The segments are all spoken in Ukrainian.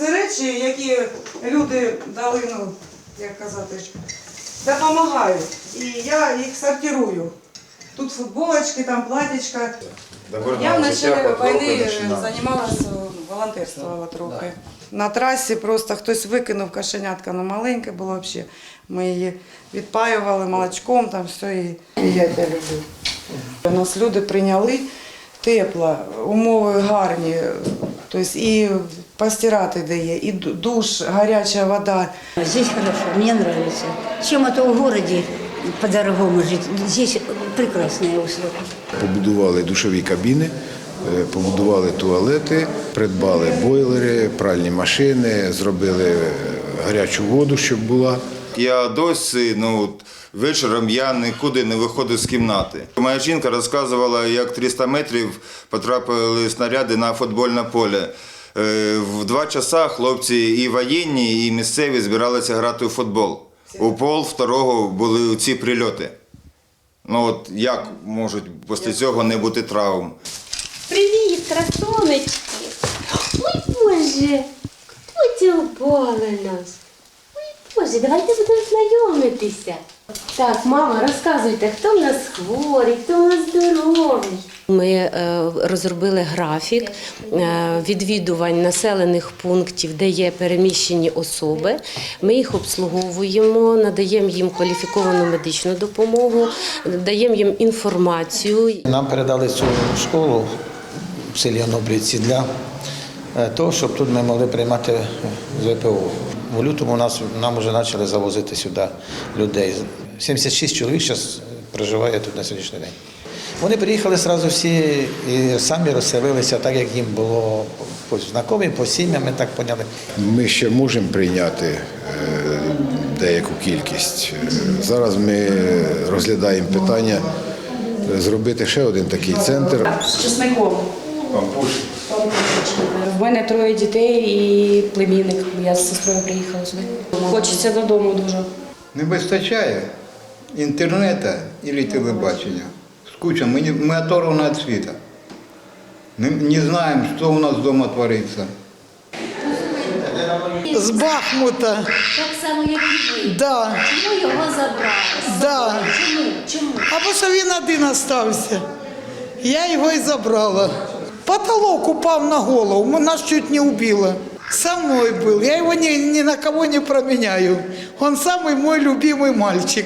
Це речі, які люди дали, ну, як казати, допомагають. І я їх сортирую. Тут футболочки, там платічка. Я в началі війни займалася волонтерствувала трохи. На трасі просто хтось викинув кошенятка, ну маленьке було взагалі. Ми її відпаювали молочком, там все і, і я це люблю. Нас люди прийняли тепло, умови гарні. Тобто і постирати дає, і душ, гаряча вода. Здесь хорошо, мне нравится. Чем это в городе по-дорогому жить? Здесь прекрасные условия. Побудували душові кабіни, е, побудували туалети, придбали бойлери, пральні машини, зробили е, гарячу воду, щоб була. Я досі ну, от, вечором я нікуди не виходив з кімнати. Моя жінка розказувала, як 300 метрів потрапили снаряди на футбольне поле. Е, В два часа хлопці і воєнні, і місцеві збиралися грати у футбол. У пол второго були ці прильоти. Ну от як можуть після цього не бути травм? Привіт, красонечки! Ой, Боже! Хто цілували нас? Ой, давайте будемо знайомитися. Так, мама, розказуйте, хто в нас хворий, хто в нас здоровий. Ми е, розробили графік е, відвідувань населених пунктів, де є переміщені особи. Ми їх обслуговуємо, надаємо їм кваліфіковану медичну допомогу, даємо їм інформацію. Нам передали цю школу в селі Оноблівці для е, того, щоб тут ми могли приймати з ВПО. У лютому нас, нам вже почали завозити сюди людей. 76 чоловік зараз проживає тут на сьогоднішній день. Вони приїхали одразу всі і самі розселилися, так як їм було по знакомі, по сім'ям, ми так поняли. Ми ще можемо прийняти е, деяку кількість. Е, Зараз ми розглядаємо питання е, зробити ще один такий центр. з чесником. В мене троє дітей і племінник. Я з сестрою приїхала сюди. Хочеться додому дуже. Не вистачає інтернету і телебачення. Скучно, ми, не- ми оторваны от света. Не, не знаем, что у нас дома творится. З Бахмута. Так само, як і ви. Да, Чому його забрали? да. Чому? Чому? Або що він один остався. Я його і забрала. Потолок упав на голову, нас чуть не убило. Со мной был. Я его ни, ни на кого не променяю. Он самый мой любимый мальчик.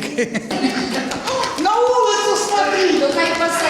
На улицу смотри. Ну хай пасе.